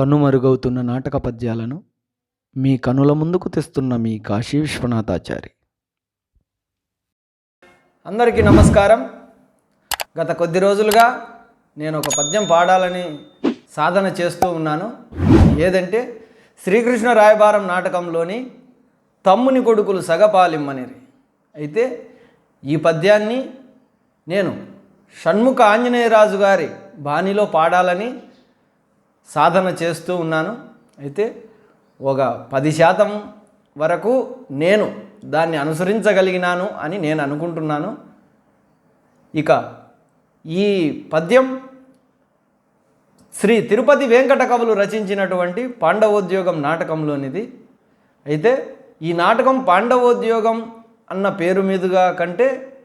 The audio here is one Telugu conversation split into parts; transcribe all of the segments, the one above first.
కనుమరుగవుతున్న నాటక పద్యాలను మీ కనుల ముందుకు తెస్తున్న మీ కాశీ విశ్వనాథాచారి. అందరికీ నమస్కారం. గత కొద్ది రోజులుగా నేను ఒక పద్యం పాడాలని సాధన చేస్తూ ఉన్నాను. ఏదంటే శ్రీకృష్ణ రాయబారం నాటకంలోని తమ్ముని కొడుకులు సగపాలిమ్మనిరి. అయితే ఈ పద్యాన్ని నేను షణ్ముఖ ఆంజనేయరాజు గారి బాణిలో పాడాలని సాధన చేస్తూ ఉన్నాను. అయితే ఒక పది శాతం వరకు నేను దాన్ని అనుసరించగలిగినాను అని నేను అనుకుంటున్నాను. ఇక ఈ పద్యం శ్రీ తిరుపతి వెంకట కవులు రచించినటువంటి పాండవోద్యోగం నాటకంలోనిది. అయితే ఈ నాటకం పాండవోద్యోగం అన్న పేరు మీదుగా కంటే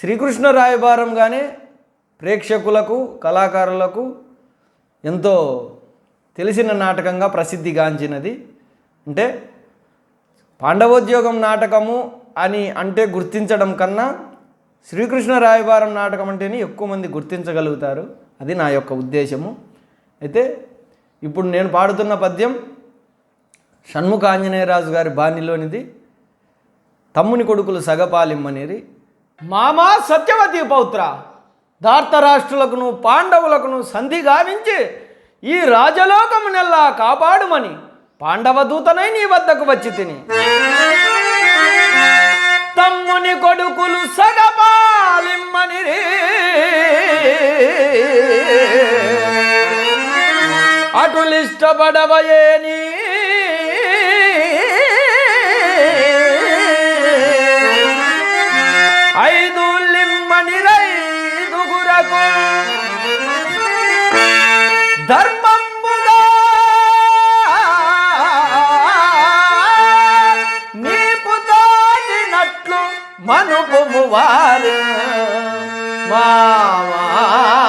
శ్రీకృష్ణ రాయబారంగానే ప్రేక్షకులకు కళాకారులకు ఎంతో తెలిసిన నాటకంగా ప్రసిద్ధిగాంచినది అంటే పాండవోద్యోగం నాటకము అని అంటే గుర్తించడం కన్నా శ్రీకృష్ణ రాయబారం నాటకం అంటేనే ఎక్కువ మంది గుర్తించగలుగుతారు. అది నా యొక్క ఉద్దేశము. అయితే ఇప్పుడు నేను పాడుతున్న పద్యం షణ్ముఖ ఆంజనేయరాజు గారి బాణిలోనిది. తమ్ముని కొడుకులు సగపాలిమ్మనేది మామా సత్యవతి పౌత్ర! ధార్తరాష్ట్రులకును పాండవులకును సంధి గావించి ఈ రాజలోకమునెల్లా కాపాడుమని పాండవ దూతనై నీ వద్దకు వచ్చి తిని. తమ్ముని కొడుకులు సగపాలిమ్మని అటులిష్టపడవయే నీ મન ગુમવાર માવા